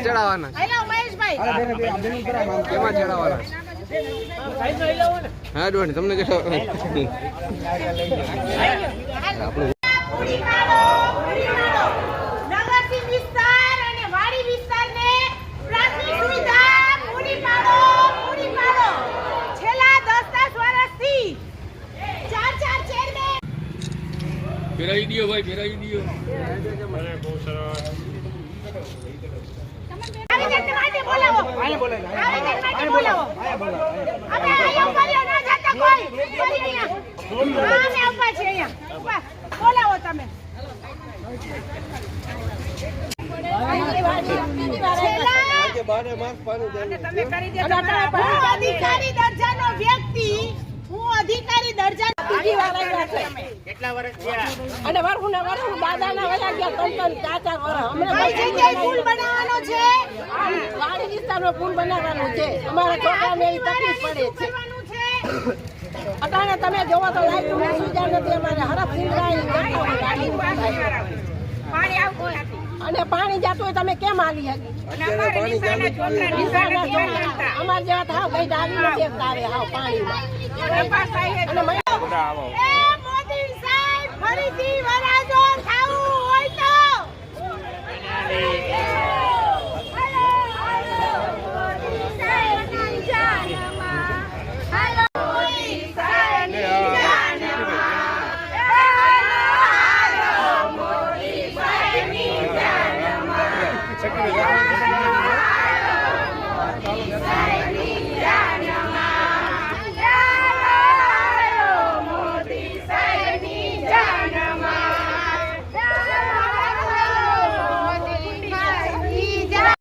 ચડાવવાના એમાં ચડાવવાના હા ડોન તમને ચડાવવાના ફેરાઈ દો ભાઈ ફેરાઈ દો બહુ નગરસિંહ વિસ્તાર અને વાડી વિસ્તારને પ્રાથમિક સુવિધા પૂરી પાડો પૂરી પાડો છેલ્લા દસ દસ વર્ષથી ચાર ચાર ચેરમેન ફેરાવી દો ભાઈ ફેરાવી દો આવેદન માટે બોલાવો તમે. છેલ્લા- હું અધિકારી દરજાનો વ્યક્તિ. હું અધિકારી દરજાનો બીજી. અને વરહુ ને વરહુ દાદાના વયા ગયા ત્રણ ત્રણ ચાર ચાર વરહ. હમણાં કઈ જગ્યાએ પુલ બનાવવાનો છે? વાડી વિસ્તારમાં પુલ બનાવવાનું છે. અમારા છોકરાને એવી તકલીફ પડે છે. અટાણે તમે જોવો તો લાઈટની સુવિધા નથી અમારે. હરફ સિંગરાઈ અને પાણી જતું હોય તમે કેમ આવી હકી. અમારે જેવા થાવ કઈ ડાલી નથી તારે હાવ પાણીમાં? અને મને એ મોદી સાહેબ ફરીથી વરાજો ખાવું હોય તો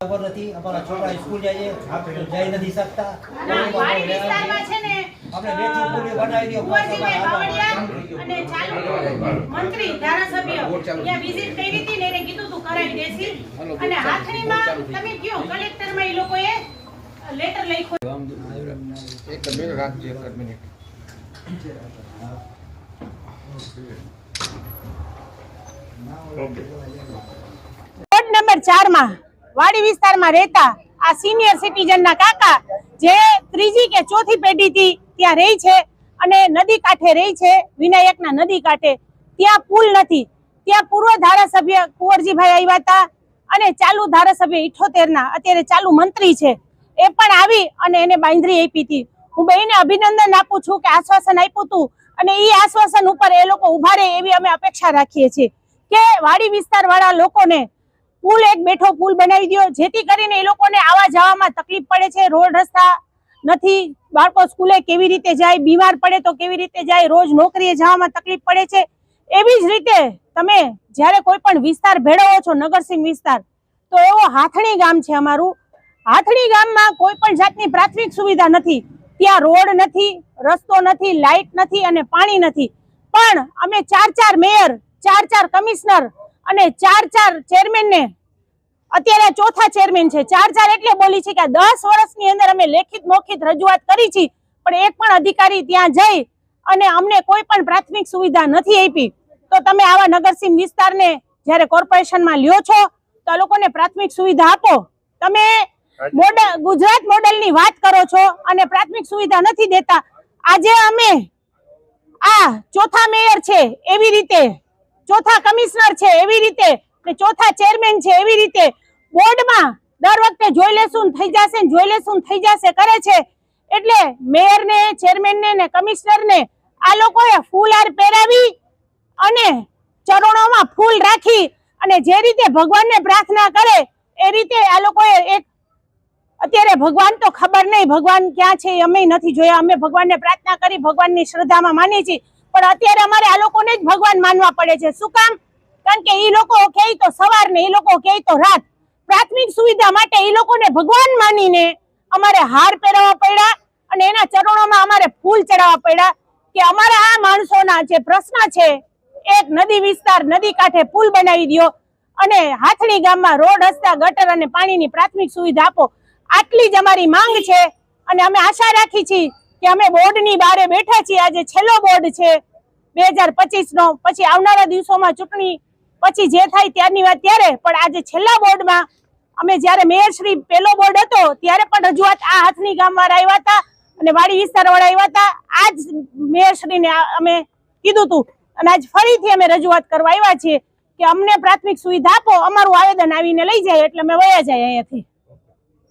ખબર નથી અમારા છોકરા સ્કૂલ જાય જઈ નથી શકતા. વાડી વિસ્તારમાં છે ને આપણે બેઠી પૂરી બનાવી દો કુંવરજીભાઈ બાવળિયા અને ચાલુ મંત્રી ધારાસભ્ય ત્યાં વિઝિટ કરી હતી ને એને કીધું તું કરાવી દેસી અને હાથણીમાં તમે કયો કલેક્ટરમાં એ લોકોએ લેટર લખ્યો? એક મિનિટ રાખજો એક મિનિટ. વોર્ડ નંબર ચારમાં વાડી વિસ્તારમાં રહેતા આ સિનિયર સિટીઝનના કાકા જે ત્રીજી કે ચોથી પેઢીથી ત્યાં રહી છે અને નદી કાંઠે રહી છે, વિનાયકના નદી કાંઠે. ત્યાં પુલ નથી. ત્યાં પૂર્વ ધારાસભ્ય કુંવરજીભાઈ આવ્યા હતા અને ચાલુ ધારાસભ્ય ઇઠોતેરના, અત્યારે ચાલુ મંત્રી છે. એ પણ આવી અને એને બાંધરી આપી હતી. હું બેને અભિનંદન આપું છું કે આશ્વાસન આપ્યું હતું અને એ આશ્વાસન ઉપર એ લોકો ઊભા રહે એવી અમે અપેક્ષા રાખીએ છીએ કે વાડી વિસ્તારવાળા લોકોને પુલ એક બેઠો પુલ બનાવી દો જેથી કરીને એ લોકોને આવા જવામાં તકલીફ પડે છે. રોડ રસ્તા નથી. બાળકો સ્કૂલે કેવી રીતે જાય? બીમાર પડે તો કેવી રીતે જાય? રોજ નોકરીએ જવામાં તકલીફ પડે છે. એવી જ રીતે તમે જ્યારે કોઈ પણ વિસ્તાર ભેળવો છો, નગરસિંહ વિસ્તાર, તો એવો હાથણી ગામ છે અમારું. હાથણી ગામમાં કોઈ પણ જાતની પ્રાથમિક સુવિધા નથી. ત્યાં રોડ નથી, રસ્તો નથી લાઇટ નથી અને પાણી નથી. પણ અમે ચાર ચાર મેયર, ચાર ચાર કમિશનર અને ચાર ચાર ચેરમેનને અત્યારે ચોથા ચેરમેન છે. ચાર ચાર એટલે બોલી છે કે દસ વર્ષની અંદર અમે લેખિત મૌખિત રજૂઆત કરી છે પણ એક પણ અધિકારી ત્યાં જઈ અને અમને કોઈ પણ પ્રાથમિક સુવિધા નથી આપી. તો તમે આવા નગરસિંહ વિસ્તારને જ્યારે કોર્પોરેશનમાં લ્યો છો તો આ લોકોને પ્રાથમિક સુવિધા આપો. તમે મોડલ ગુજરાત મોડેલની વાત કરો છો અને પ્રાથમિક સુવિધા નથી દેતા. આજે અમે આ ચોથા મેયર છે એવી રીતે ચોથા કમિશનર છે એવી રીતે ને ચોથા ચેરમેન છે એવી રીતે બોર્ડમાં દર વખતે જોઈ લેશું થઈ જશે જોઈ લેશું થઈ જશે કરે છે. એટલે મેયર ને ચેરમેન ને કમિશનરને આ લોકોએ ફૂલહાર પહેરાવી અને ચરણોમાં ફૂલ રાખી અને જે રીતે ભગવાનને પ્રાર્થના કરે એ રીતે આ લોકોએ એક અત્યારે ભગવાન તો ખબર નહીં ભગવાન ક્યાં છે અમે નથી જોયા. અમે ભગવાનને પ્રાર્થના કરી ભગવાનની શ્રદ્ધામાં માની છીએ. પણ અત્યારે અમારે આ લોકોને જ ભગવાન માનવા પડે છે. શું કામ? કારણ કે એ લોકો કહે તો સવાર ને એ લોકો કહે તો રાત. પ્રાથમિક સુવિધા માટે એ લોકોને ભગવાન માનીને અમારે હાર પહેરાવવા પડ્યા અને એના ચરણોમાં અમારે ફૂલ ચડાવવા પડ્યા કે અમારા આ માણસોના જે પ્રશ્ન છે, એક નદી વિસ્તાર, નદી કાંઠે પુલ બનાવી દ્યો અને હાથણી ગામમાં રોડ, રસ્તા, ગટર અને પાણીની પ્રાથમિક સુવિધા આપો. આટલી જ અમારી માંગ છે અને અમે આશા રાખી છીએ કે અમે બોર્ડની બારે બેઠા છીએ. આજે છેલ્લો બોર્ડ છે. બે હજાર પચીસ નો, પછી આવનારા દિવસોમાં ચૂંટણી, પછી જે થાય ત્યારની વાત ત્યારે, પણ આજે છેલ્લા બોર્ડમાં અમે જ્યારે મેયરશ્રી પેલો બોર્ડ હતો, ત્યારે પણ રજૂઆત આ હાથની ગામવાળા આવ્યા હતા અને વાડી વિસ્તારવાળા આવ્યા હતા. આજ મેયરશ્રીને આ અમે કીધું હતું. અને આજ ફરીથી અમે રજૂઆત કરવા આવ્યા છીએ કે અમને પ્રાથમિક સુવિધા આપો, અમારું આવેદન આવીને લઈ જાય એટલે અમે વયા જાય અહીંયાથી.